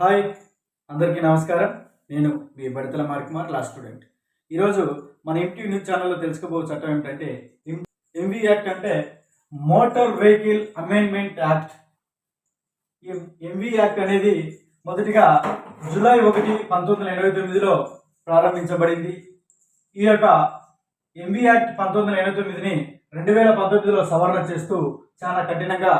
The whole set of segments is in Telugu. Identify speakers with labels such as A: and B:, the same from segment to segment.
A: హాయ్ అందరికీ నమస్కారం. నేను మీ బడితల మార్కుమార్ లా స్టూడెంట్. ఈరోజు మన ఎంటీ న్యూస్ ఛానల్లో తెలుసుకోబో చట్టం ఏమిటంటే ఎంవీ యాక్ట్ అంటే మోటార్ వెహికల్ అమెండ్మెంట్ యాక్ట్. ఈ ఎంవి యాక్ట్ అనేది మొదటిగా జూలై ఒకటి పంతొమ్మిది వందల ఎనభై తొమ్మిదిలో ప్రారంభించబడింది. ఈ యొక్క ఎంవీ యాక్ట్ పంతొమ్మిది వందల ఎనభై తొమ్మిదిని రెండు వేల పంతొమ్మిదిలో సవరణ చేస్తూ చాలా కఠినంగా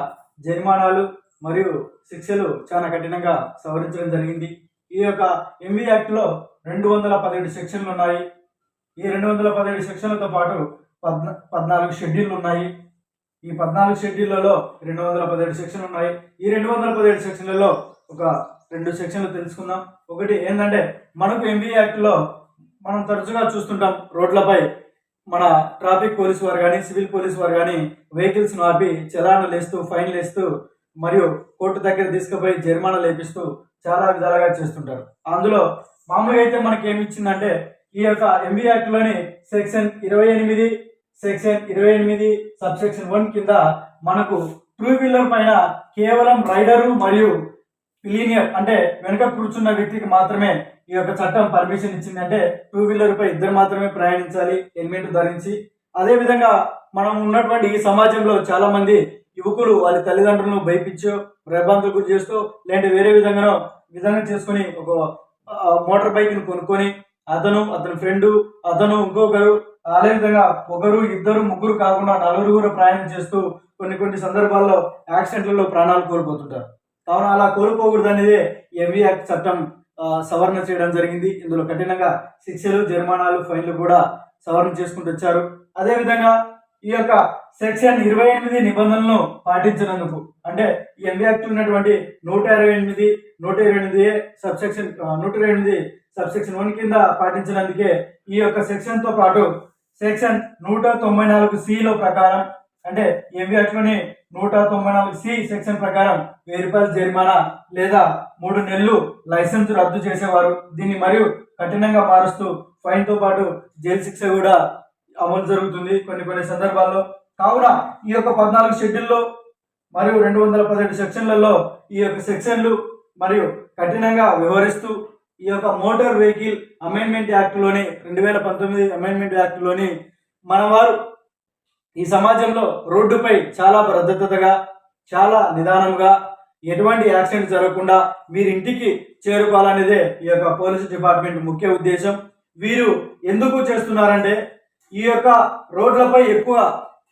A: జరిమానాలు మరియు శిక్షలు చాలా కఠినంగా సవరించడం జరిగింది. ఈ యొక్క ఎంవి యాక్ట్లో రెండు వందల పదిహేడు సెక్షన్లు ఉన్నాయి. ఈ రెండు వందల పదిహేడు సెక్షన్లతో పాటు పద్నా పద్నాలుగు షెడ్యూల్లు ఉన్నాయి. ఈ పద్నాలుగు షెడ్యూళ్ళలో రెండు వందల పదిహేడు సెక్షన్లు ఉన్నాయి. ఈ రెండు వందల పదిహేడు సెక్షన్లలో ఒక రెండు సెక్షన్లు తెలుసుకుందాం. ఒకటి ఏంటంటే మనకు ఎంబీ యాక్ట్లో మనం తరచుగా చూస్తుంటాం రోడ్లపై మన ట్రాఫిక్ పోలీస్ వారు కానీ సివిల్ పోలీస్ వారు కానీ వెహికల్స్ను ఆపి చలాన్లు వేస్తూ ఫైన్లు వేస్తూ మరియు కోర్టు దగ్గర తీసుకుపోయి జరిమానా లేపిస్తూ చాలా విధాలుగా చేస్తుంటారు. అందులో మామూలుగా అయితే మనకి ఏమి ఇచ్చిందంటే ఈ యొక్క ఎంబీ యాక్ట్లోని సెక్షన్ ఇరవై ఎనిమిది సెక్షన్ ఇరవై ఎనిమిది సబ్ సెక్షన్ వన్ కింద మనకు టూ వీలర్ పైన కేవలం రైడరు మరియు క్లీనియర్ అంటే వెనుక కూర్చున్న వ్యక్తికి మాత్రమే ఈ యొక్క చట్టం పర్మిషన్ ఇచ్చింది అంటే టూ వీలర్ పై ఇద్దరు మాత్రమే ప్రయాణించాలి హెల్మెట్ ధరించి. అదేవిధంగా మనం ఉన్నటువంటి ఈ సమాజంలో చాలా మంది యువకులు వాళ్ళ తల్లిదండ్రులను భయపించో భయభ్రాంతులు గురి చేస్తూ లేదంటే వేరే విధంగానో విధంగా చేసుకుని ఒక మోటార్ బైక్ని కొనుక్కొని అతను అతని ఫ్రెండు అతను ఇంకొకరు అదే విధంగా ఒకరు ఇద్దరు ముగ్గురు కాకుండా నలుగురు కూడా ప్రయాణం చేస్తూ కొన్ని కొన్ని సందర్భాల్లో యాక్సిడెంట్లలో ప్రాణాలు కోల్పోతుంటారు. కావున అలా కోల్పోకూడదు అనేది ఎంవి యాక్ట్ చట్టం సవరణ చేయడం జరిగింది. ఇందులో కఠినంగా శిక్షలు జరిమానాలు ఫైన్లు కూడా సవరణ చేసుకుంటూ వచ్చారు. అదేవిధంగా ఈ యొక్క సెక్షన్ ఇరవై ఎనిమిది నిబంధనలను పాటించినందుకు అంటే ఈ ఎంబీ యాక్ట్ ఉన్నటువంటి నూట ఇరవై ఎనిమిది నూట ఇరవై ఎనిమిది సబ్ సెక్షన్ నూట ఇరవై ఎనిమిది సబ్ సెక్షన్ వన్ కింద పాటించినందుకే ఈ యొక్క సెక్షన్తో పాటు సెక్షన్ నూట తొంభై నాలుగు సిలో ప్రకారం అంటే ఎంవి యాక్ట్లోని నూట తొంభై నాలుగు సి సెక్షన్ ప్రకారం వెయ్యి రూపాయల జరిమానా లేదా మూడు నెలలు లైసెన్స్ రద్దు చేసేవారు. దీన్ని మరియు కఠినంగా మారుస్తూ ఫైన్తో పాటు జైలు శిక్ష కూడా అమలు జరుగుతుంది కొన్ని కొన్ని సందర్భాల్లో. కావున ఈ యొక్క పద్నాలుగు షెడ్యూల్లో మరియు రెండు వందల పదిహేడు సెక్షన్లలో ఈ యొక్క సెక్షన్లు మరియు కఠినంగా వ్యవహరిస్తూ ఈ యొక్క మోటార్ వెహికల్ అమెండ్మెంట్ యాక్ట్లోని రెండు వేల పంతొమ్మిది అమెండ్మెంట్ యాక్ట్లోని మన వారు ఈ సమాజంలో రోడ్డుపై చాలా భద్రతగా చాలా నిదానంగా ఎటువంటి యాక్సిడెంట్ జరగకుండా మీరు ఇంటికి చేరుకోవాలనేదే ఈ యొక్క పోలీస్ డిపార్ట్మెంట్ ముఖ్య ఉద్దేశం. వీరు ఎందుకు చేస్తున్నారంటే ఈ యొక్క రోడ్లపై ఎక్కువ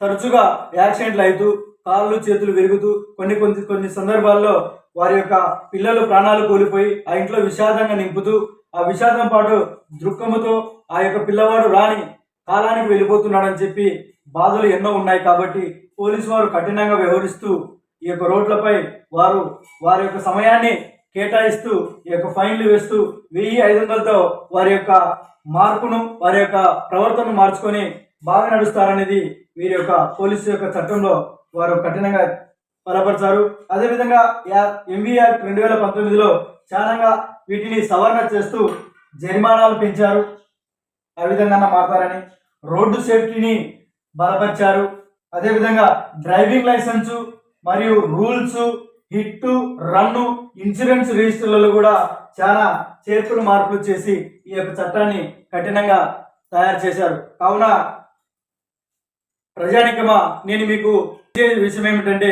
A: తరచుగా యాక్సిడెంట్లు అవుతూ కాళ్ళు చేతులు విరుగుతూ కొన్ని కొన్ని కొన్ని సందర్భాల్లో వారి యొక్క పిల్లలు ప్రాణాలు కోల్పోయి ఆ ఇంట్లో విషాదంగా నింపుతూ ఆ విషాదం పాటు దృక్కముతో ఆ యొక్క పిల్లవాడు రాని కాలానికి వెళ్ళిపోతున్నాడని చెప్పి బాధలు ఎన్నో ఉన్నాయి కాబట్టి పోలీసు వారు కఠినంగా వ్యవహరిస్తూ ఈ యొక్క రోడ్లపై వారు వారి యొక్క సమయాన్ని కేటాయిస్తూ ఈ యొక్క ఫైన్లు వేస్తూ వెయ్యి ఐదు వందలతో వారి యొక్క మార్పును వారి యొక్క ప్రవర్తనను మార్చుకొని బాగా నడుస్తారనేది వీరి యొక్క పోలీసు యొక్క చట్టంలో వారు కఠినంగా బలపరిచారు. అదేవిధంగా ఎంవి యాక్ట్ రెండు వేల పంతొమ్మిదిలో చాలా వీటిని సవరణ చేస్తూ జరిమానాలు పెంచారు. ఆ విధంగా మారతారని రోడ్డు సేఫ్టీని బలపరిచారు. అదేవిధంగా డ్రైవింగ్ లైసెన్సు మరియు రూల్స్ హిట్ రన్ను ఇన్సూరెన్స్ రిజిస్టర్లలో కూడా చాలా చేర్పులు మార్పులు చేసి ఈ యొక్క చట్టాన్ని కఠినంగా తయారు చేశారు. కావున ప్రజానికమా నేను మీకు విషయం ఏమిటంటే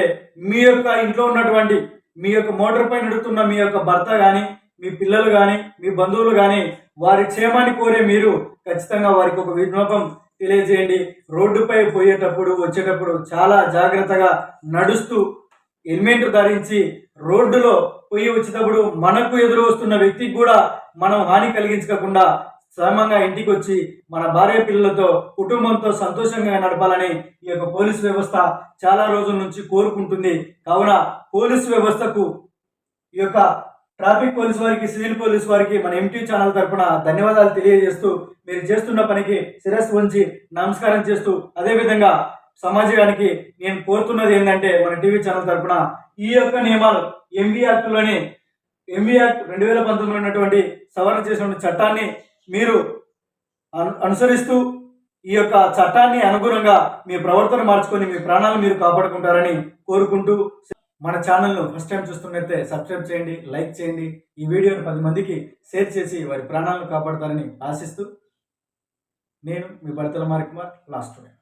A: మీ యొక్క ఇంట్లో ఉన్నటువంటి మీ యొక్క మోటార్ పై నడుతున్న మీ యొక్క భర్త కానీ మీ పిల్లలు కానీ మీ బంధువులు కానీ వారి క్షేమాన్ని కోరే మీరు ఖచ్చితంగా వారికి ఒక విజ్ఞాపం తెలియజేయండి. రోడ్డుపై పోయేటప్పుడు వచ్చేటప్పుడు చాలా జాగ్రత్తగా నడుస్తూ హెల్మెట్ ధరించి రోడ్డులో పోయి వచ్చేటప్పుడు మనకు ఎదురు వస్తున్న వ్యక్తికి కూడా మనం హాని కలిగించకుండా క్షేమంగా ఇంటికి వచ్చి మన భార్య పిల్లలతో కుటుంబంతో సంతోషంగా నడపాలని ఈ యొక్క పోలీసు వ్యవస్థ చాలా రోజుల నుంచి కోరుకుంటుంది. కావున పోలీసు వ్యవస్థకు ఈ యొక్క ట్రాఫిక్ పోలీస్ వారికి సివిల్ పోలీస్ వారికి మన ఎంటీ ఛానల్ తరఫున ధన్యవాదాలు తెలియజేస్తూ మీరు చేస్తున్న పనికి శిరస్సు ఉంచి నమస్కారం చేస్తూ అదేవిధంగా సమాజానికి నేను కోరుతున్నది ఏంటంటే మన టీవీ ఛానల్ తరఫున ఈ యొక్క నియమాలు ఎంబీ యాక్ట్లోని ఎంబీ యాక్ట్ రెండు వేల పంతొమ్మిదిలో ఉన్నటువంటి సవరణ చేసిన చట్టాన్ని మీరు అను- అనుసరిస్తూ ఈ యొక్క చట్టాన్ని అనుగుణంగా మీ ప్రవర్తన మార్చుకొని మీ ప్రాణాలు మీరు కాపాడుకుంటారని కోరుకుంటూ మన ఛానల్ను ఫస్ట్ టైం చూస్తున్నట్లయితే సబ్స్క్రైబ్ చేయండి లైక్ చేయండి. ఈ వీడియోని పది మందికి షేర్ చేసి వారి ప్రాణాలను కాపాడతారని ఆశిస్తూ నేను మీ భర్తల కుమార్ లాస్ట్ స్టూడెంట్